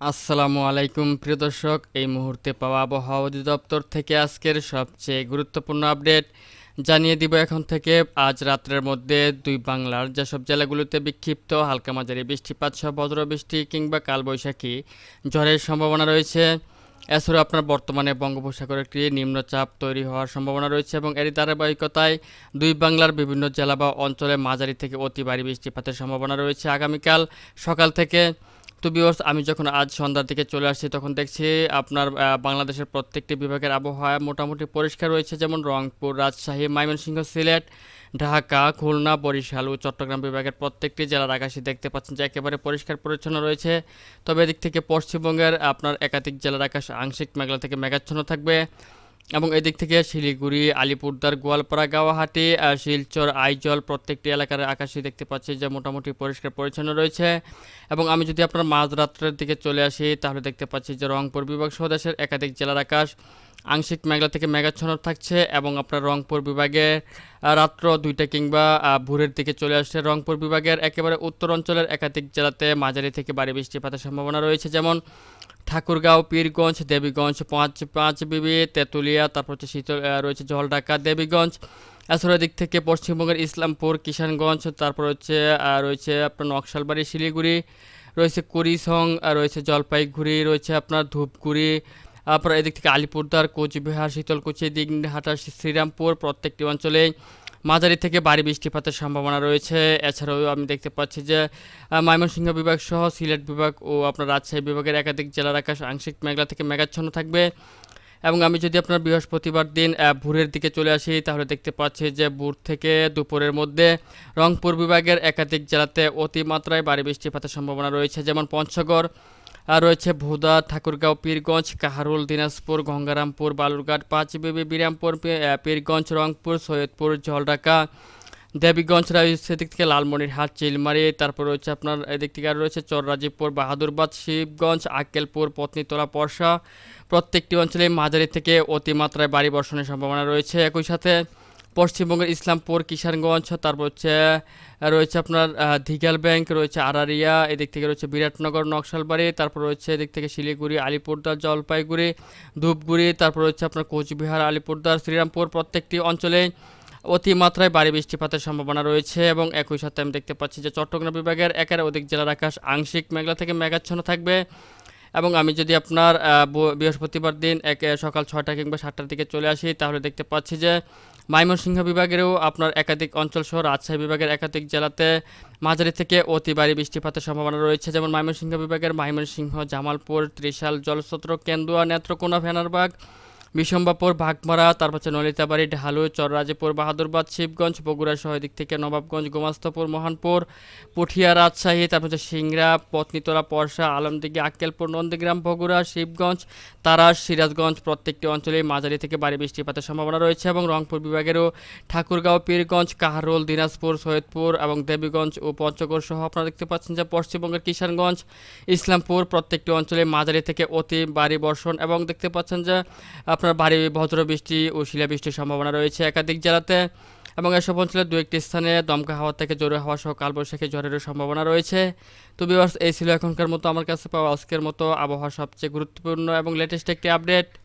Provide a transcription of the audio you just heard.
আসসালামু আলাইকুম, প্রিয় দর্শক। এই মুহূর্তে পাওয়া আবহাওয়া অধিদপ্তর থেকে আজকের সবচেয়ে গুরুত্বপূর্ণ আপডেট জানিয়ে দিব এখন থেকে। আজ রাত্রের মধ্যে দুই বাংলার যেসব জেলাগুলোতে বিক্ষিপ্ত হালকা মাঝারি বৃষ্টিপাত সহ বজ্রবৃষ্টি কিংবা কালবৈশাখী ঝড়ের সম্ভাবনা রয়েছে। এছাড়াও আপনার বর্তমানে বঙ্গোপসাগরে একটি নিম্নচাপ তৈরি হওয়ার সম্ভাবনা রয়েছে এবং এর ধারাবাহিকতায় দুই বাংলার বিভিন্ন জেলা বা অঞ্চলে মাঝারি থেকে অতি ভারী বৃষ্টিপাতের সম্ভাবনা রয়েছে আগামীকাল সকাল থেকে। তো বিওর্স আমি যখন আজ সন্ধ্যার দিকে চলে আসছি, তখন দেখছি আপনার বাংলাদেশের প্রত্যেকটি বিভাগের আবহাওয়া মোটামুটি পরিষ্কার রয়েছে, যেমন রংপুর, রাজশাহী, ময়মনসিংহ, সিলেট, ঢাকা, খুলনা, বরিশাল ও চট্টগ্রাম বিভাগের প্রত্যেকটি জেলার আকাশে দেখতে পাচ্ছেন যে একেবারে পরিষ্কার পরিচ্ছন্ন রয়েছে। তবে এদিক থেকে পশ্চিমবঙ্গের আপনার একাধিক জেলার আকাশ আংশিক মেঘলা থেকে মেঘাচ্ছন্ন থাকবে। এবং এদিক থেকে শিলিগুড়ি, আলিপুরদার, গোয়ালপাড়া গাওয়াহাটি শিলচর, আইজল প্রত্যেকটি এলাকার আকাশে দেখতে পাচ্ছি যে মোটামুটি পরিষ্কার পরিচ্ছন্ন রয়েছে। এবং আমি যদি আপনার মাঝরাত্রের দিকে চলে আসি, তাহলে দেখতে পাচ্ছি যে রংপুর বিভাগ সহ দেশের একাধিক জেলার আকাশ আংশিক মেঘলা থেকে মেঘাচ্ছন্ন থাকছে এবং আপনার রংপুর বিভাগে রাত্র দুইটা কিংবা ভোরের দিকে চলে আসছে রংপুর বিভাগের একেবারে উত্তর অঞ্চলের একাধিক জেলাতে মাঝারি থেকে ভারী বৃষ্টিপাতের সম্ভাবনা রয়েছে। যেমন ঠাকুরগাঁও, পীরগঞ্জ, দেবীগঞ্জ, পাঁচ পাঁচ বিবি, তেঁতুলিয়া, তারপর হচ্ছে শীতল রয়েছে জলঢাকা, দেবীগঞ্জ। এছাড়া দিক থেকে পশ্চিমবঙ্গের ইসলামপুর, কিষানগঞ্জ, তারপর হচ্ছে রয়েছে আপনার নকশালবাড়ি, শিলিগুড়ি, রয়েছে কুড়িসং রয়েছে জলপাইগুড়ি, রয়েছে আপনার ধূপগুড়ি, তারপর এদিক থেকে আলিপুরদার কোচবিহার, শীতলকুচি, দিঘহাটা, শ্রীরামপুর প্রত্যেকটি অঞ্চলে মাঝারি থেকে ভারী বৃষ্টিপাতের সম্ভাবনা রয়েছে। এছাড়াও আমি দেখতে পাচ্ছি যে ময়মনসিংহ বিভাগ সহ সিলেট বিভাগ ও আপনার রাজশাহী বিভাগের একাধিক জেলার আকাশ আংশিক মেঘলা থেকে মেঘাচ্ছন্ন থাকবে। এবং আমি যদি আপনার বৃহস্পতিবার দিন ভোরের দিকে চলে আসি, তাহলে দেখতে পাচ্ছি যে, ভোর থেকে দুপুরের মধ্যে রংপুর বিভাগের একাধিক জেলাতে অতিমাত্রায় ভারী বৃষ্টিপাতের সম্ভাবনা রয়েছে। যেমন পঞ্চগড় রয়েছে ভোদা, ঠাকুরগাঁও, পীরগঞ্জ, কাহারুল, দিনাজপুর, গঙ্গারামপুর, বালুরঘাট পাঁচবিবি বিরামপুর পীরগঞ্জ, রংপুর, সৈয়দপুর জলঢাকা দেবীগঞ্জ এদিক থেকে লালমনিরহাট, চিলমারি, তারপর রয়েছে আপনার এদিক থেকে আর রয়েছে চররাজীবপুর, বাহাদুরবাদ, শিবগঞ্জ, আক্কেলপুর, পত্নীতলা, পরশা, প্রত্যেকটি অঞ্চলে মাঝারি থেকে অতিমাত্রায় বাড়ি বর্ষণের সম্ভাবনা রয়েছে। একই সাথে পশ্চিমবঙ্গের ইসলামপুর, কিষানগঞ্জ, তারপর হচ্ছে রয়েছে আপনার দিঘাল ব্যাংক, রয়েছে আরারিয়া, এদিক থেকে রয়েছে বিরাটনগর, নকশালবাড়ি, তারপর রয়েছে এদিক থেকে শিলিগুড়ি আলিপুরদার জলপাইগুড়ি, ধূপগুড়ি, তারপর রয়েছে আপনার কোচবিহার আলিপুরদার শ্রীরামপুর, প্রত্যেকটি অঞ্চলে অতিমাত্রায় ভারী বৃষ্টিপাতের সম্ভাবনা রয়েছে এবং একই সাথে আমি দেখতে পাচ্ছি যে চট্টগ্রাম বিভাগের একের অধিক জেলার আকাশ আংশিক মেঘলা থেকে মেঘাচ্ছন্ন থাকবে। এবং আমি যদি আপনার বৃহস্পতিবার দিন এক সকাল ছয়টা কিংবা সাতটার দিকে চলে আসি, তাহলে দেখতে পাচ্ছি যে ময়মনসিংহ বিভাগেরও আপনার একাধিক অঞ্চল সহ রাজশাহী বিভাগের একাধিক জেলাতে মাঝারি থেকে অতি ভারী বৃষ্টিপাতের সম্ভাবনা রয়েছে। যেমন ময়মনসিংহ বিভাগের ময়মনসিংহ, জামালপুর, ত্রিশাল জলস্রোত্র কেন্দুয়া, নেত্রকোনা, ভেনারবাগ বিশম্বাপুর ভাগমারা তারপর হচ্ছে নলিতাবাড়ি, ঢালু, চররাজীপুর, বাহাদুরবাদ, শিবগঞ্জ, বগুড়া সহ দিক থেকে নবাবগঞ্জ, গোমাস্তপুর, মহানপুর, পুঠিয়া, রাজশাহী, তারপর হচ্ছে সিংড়া, পত্নীতলা, পরশা, আলমদিঘি, আক্কেলপুর, নন্দীগ্রাম, বগুড়া, শিবগঞ্জ, তারাস, সিরাজগঞ্জ প্রত্যেকটি অঞ্চলে মাঝারি থেকে ভারী বৃষ্টিপাতের সম্ভাবনা রয়েছে এবং রংপুর বিভাগেরও ঠাকুরগাঁও, পীরগঞ্জ, কাহারোল, দিনাজপুর, সৈয়দপুর এবং দেবীগঞ্জ ও পঞ্চগড় সহ আপনারা দেখতে পাচ্ছেন যে পশ্চিমবঙ্গের কিষানগঞ্জ, ইসলামপুর প্রত্যেকটি অঞ্চলে মাঝারি থেকে অতি ভারী বর্ষণ এবং দেখতে পাচ্ছেন যে আপনার ভারী বজ্র বৃষ্টি ও শিলাবৃষ্টির সম্ভাবনা রয়েছে একাধিক জেলাতে এবং এসব অঞ্চলের দু একটি স্থানে দমকা হাওয়া থেকে জোরে হওয়া সহ কালবৈশাখী ঝড়েরও সম্ভাবনা রয়েছে। তো বিবাস এই ছিল এখনকার মতো। আমার কাছে পাওয়া আজকের মতো আবহাওয়া সবচেয়ে গুরুত্বপূর্ণ এবং লেটেস্ট একটি আপডেট